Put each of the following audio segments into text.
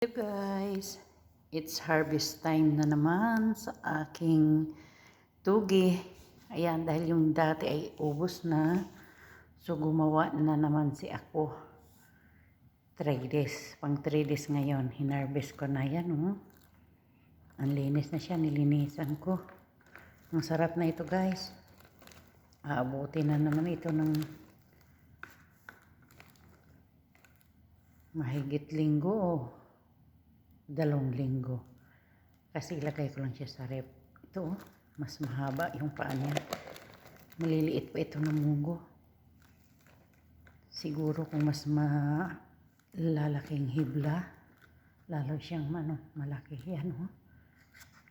Hey guys, it's harvest time na naman sa aking tugi. Ayan, dahil yung dati ay ubos na. So, gumawa na naman si ako. 3 days. Pang 3 days ngayon. Hinarvest ko na yan, oh. Ang linis na siya. Nilinisan ko. Ang sarap na ito, guys. Aabuti na naman ito ng mahigit linggo, oh dalawang linggo. Kasi ilagay ko lang siya sa rep. Ito, oh, mas mahaba yung paa niya. Maliliit pa ito ng munggo. Siguro kung mas malalaking hibla, lalo siyang ano, malaki. Yan, oh.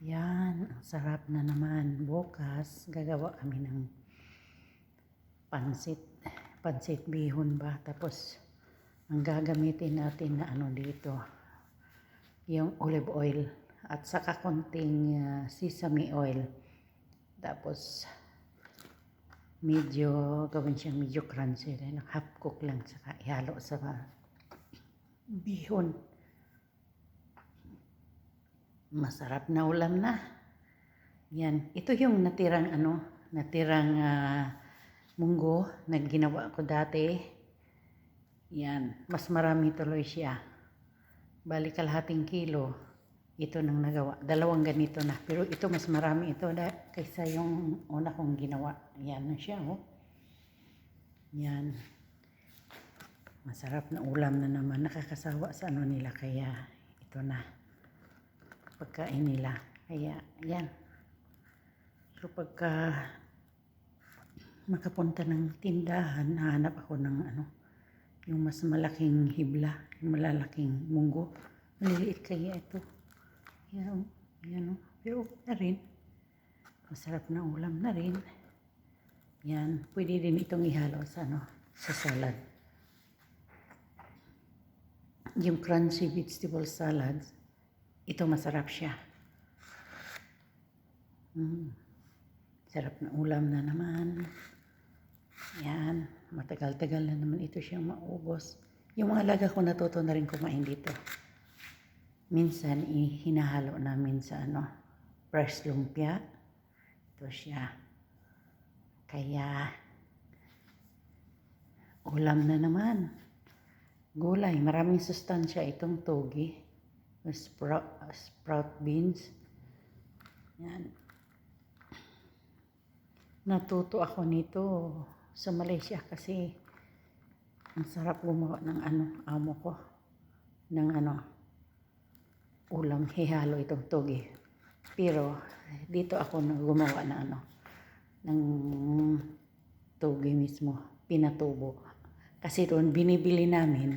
Yan, ang sarap na naman. Bukas, gagawa kami ng pansit. Pansit bihon ba? Tapos, ang gagamitin natin na ano dito, yung olive oil at saka konting uh, sesame oil. Tapos medyo gawin siyang medyo crunchy rin. Half cook lang saka ihalo sa bihon. Masarap na ulam na. Yan. Ito yung natirang ano, natirang uh, munggo na ginawa ko dati. Yan. Mas marami tuloy siya bali kalahating kilo ito nang nagawa. Dalawang ganito na. Pero ito mas marami ito da, kaysa yung una kong ginawa. Yan na siya oh. Yan. Masarap na ulam na naman. Nakakasawa sa ano nila kaya ito na pagkain nila. Kaya yan. So pagka makapunta ng tindahan hanap ako ng ano yung mas malaking hibla, yung malalaking munggo. Maliliit kaya ito. Yan, yan o. Pero na rin. Masarap na ulam na rin. Yan. Pwede din itong ihalo sa, ano, sa salad. Yung crunchy vegetable salad, ito masarap siya. Mm. Sarap na ulam na naman. Yan, matagal-tagal na naman ito siyang maubos. Yung mga alaga ko natuto na rin kumain dito. Minsan, hinahalo namin sa ano, fresh lumpia. Ito siya. Kaya, ulam na naman. Gulay, maraming sustansya itong togi. Sprout, sprout beans. Yan. Natuto ako nito sa Malaysia kasi ang sarap gumawa ng ano, amo ko ng ano, ulam hihalo itong togi. Pero dito ako gumawa ng ano, ng togi mismo, pinatubo. Kasi doon binibili namin,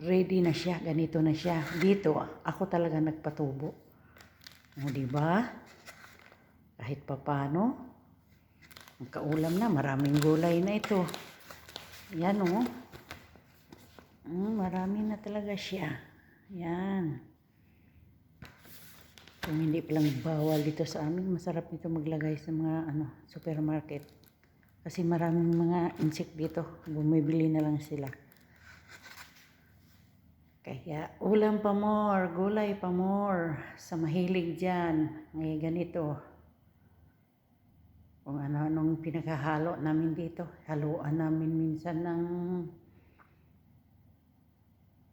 ready na siya, ganito na siya. Dito, ako talaga nagpatubo. O, di ba? Kahit papano, kaulam na, maraming gulay na ito. Yan. Oh. Mm, marami na talaga siya. Yan. Kung hindi palang bawal dito sa amin, masarap nito maglagay sa mga ano, supermarket. Kasi maraming mga insect dito. Bumibili na lang sila. Kaya ulam pa more, gulay pa more. Sa mahilig dyan. Ngayon ganito kung ano-anong pinaghahalo namin dito. Haluan namin minsan ng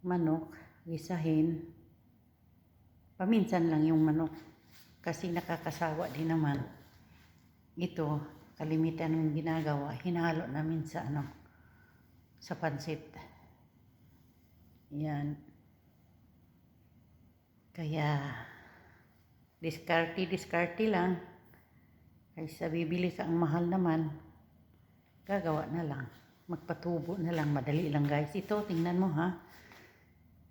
manok, gisahin. Paminsan lang yung manok. Kasi nakakasawa din naman. Ito, kalimitan ng ginagawa, hinalo namin sa ano, sa pansit. Yan. Kaya, diskarte-diskarte lang. Kaysa bibili ka ang mahal naman, gagawa na lang. Magpatubo na lang. Madali lang guys. Ito, tingnan mo ha.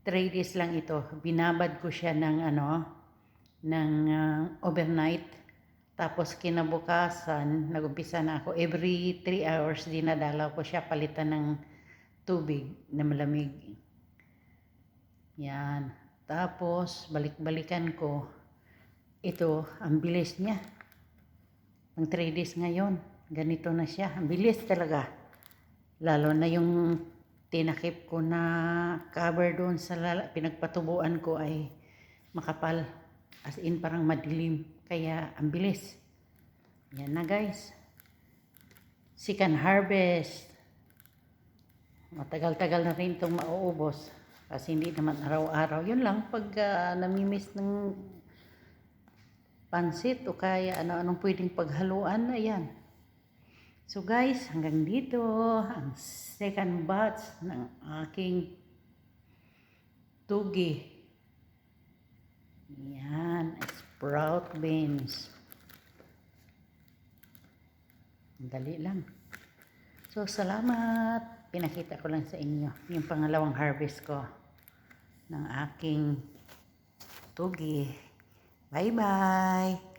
3 days lang ito. Binabad ko siya ng ano, ng uh, overnight. Tapos kinabukasan, nagumpisa na ako. Every 3 hours dinadalaw ko siya palitan ng tubig na malamig. Yan. Tapos, balik-balikan ko. Ito, ang bilis niya. Ang 3 days ngayon, ganito na siya. Ang bilis talaga. Lalo na yung tinakip ko na cover doon sa lala, pinagpatubuan ko ay makapal. As in parang madilim. Kaya ang bilis. Yan na guys. Second harvest. Matagal-tagal na rin itong mauubos. Kasi hindi naman araw-araw. Yun lang pag ah, namimiss ng pansit o kaya ano-anong pwedeng paghaluan. Ayan. So guys, hanggang dito ang second batch ng aking tugi. Yan, sprout beans. Dali lang. So, salamat. Pinakita ko lang sa inyo yung pangalawang harvest ko ng aking tugi. Bye bye.